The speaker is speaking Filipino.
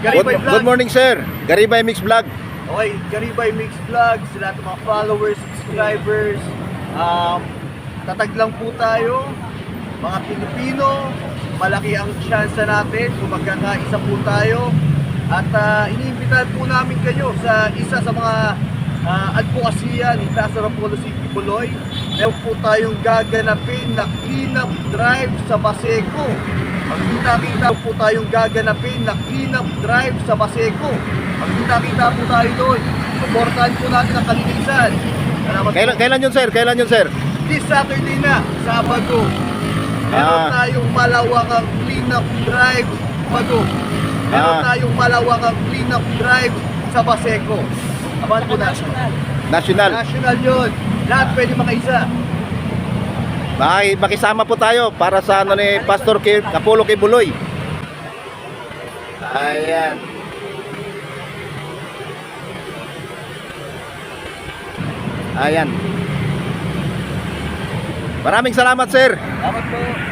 Garibay Good, Vlog. good morning, sir. Garibay Mix Vlog. Okay, Garibay Mix Vlog, sa lahat ng mga followers, subscribers. Um, tatag lang po tayo, mga Pilipino. Malaki ang tsansa natin kung magkakaisa po tayo. At uh, iniimbitahan po namin kayo sa isa sa mga uh, advokasya ni Plaza Rapolo City, Buloy. Meron po tayong gaganapin na cleanup drive sa Baseco. Magkita-kita po tayong gaganapin na cleanup drive sa Baseco. Magkita-kita po tayo doon. Suportahan po natin ang kalinisan. Kailan, kailan yun, sir? Kailan yun, sir? This Saturday na, Sabado. Meron Ah. tayong malawakang cleanup drive. Bago. Meron Ah. tayong malawakang cleanup drive sa Baseco. Abangan po natin. National. National yun. Lahat pwede makaisa. Maki, makisama po tayo para sa ano ni Pastor Ki, Kapolo Kibuloy. Ayan. Ayan. Maraming salamat, sir. Salamat po.